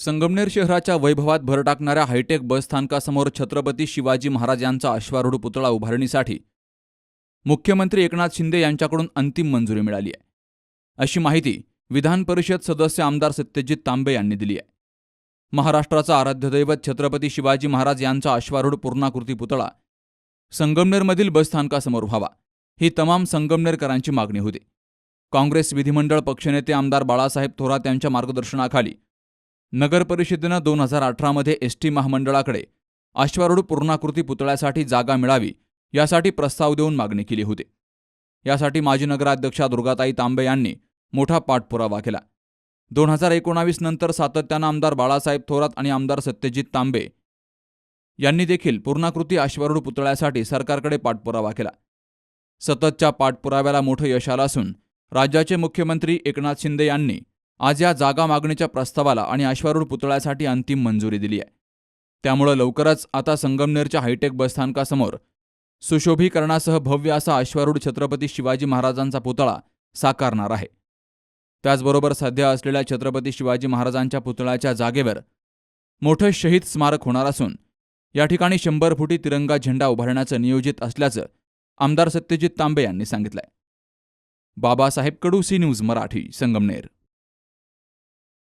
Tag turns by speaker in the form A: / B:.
A: संगमनेर शहराच्या वैभवात भर टाकणाऱ्या हायटेक बसस्थानकासमोर छत्रपती शिवाजी महाराज यांचा अश्वारूढ पुतळा उभारणीसाठी मुख्यमंत्री एकनाथ शिंदे यांच्याकडून अंतिम मंजुरी मिळाली आहे. अशी माहिती विधान परिषद सदस्य आमदार सत्यजित तांबे यांनी दिली आहे. महाराष्ट्राचा आराध्य दैवत छत्रपती शिवाजी महाराज यांचा अश्वारूढ पूर्णाकृती पुतळा संगमनेरमधील बसस्थानकासमोर व्हावा ही तमाम संगमनेरकरांची मागणी होती. काँग्रेस विधिमंडळ पक्षनेते आमदार बाळासाहेब थोरात यांच्या मार्गदर्शनाखाली नगर परिषदेनं दोन हजार अठरामध्ये एस टी महामंडळाकडे अश्वारूढ पूर्णाकृती पुतळ्यासाठी जागा मिळावी यासाठी प्रस्ताव देऊन मागणी केली होती. यासाठी माजी नगराध्यक्षा दुर्गाताई तांबे यांनी मोठा पाठपुरावा केला. दोन हजार एकोणावीस नंतर सातत्यानं आमदार बाळासाहेब थोरात आणि आमदार सत्यजित तांबे यांनी देखील पूर्णाकृती अश्वारूढ पुतळ्यासाठी सरकारकडे पाठपुरावा केला. सततच्या पाठपुराव्याला मोठं यश आलं असून राज्याचे मुख्यमंत्री एकनाथ शिंदे यांनी आज या जागा मागणीच्या प्रस्तावाला आणि अश्वारूढ पुतळ्यासाठी अंतिम मंजुरी दिली आहे. त्यामुळं लवकरच आता संगमनेरच्या हायटेक बसस्थानकासमोर सुशोभीकरणासह भव्य असा अश्वारूढ छत्रपती शिवाजी महाराजांचा पुतळा साकारणार आहे. त्याचबरोबर सध्या असलेल्या छत्रपती शिवाजी महाराजांच्या पुतळ्याच्या जागेवर मोठं शहीद स्मारक होणार असून या ठिकाणी शंभर फुटी तिरंगा झेंडा उभारण्याचं नियोजित असल्याचं आमदार सत्यजित तांबे यांनी सांगितलंय. Babasaheb Kadu C news Marathi Sangamner.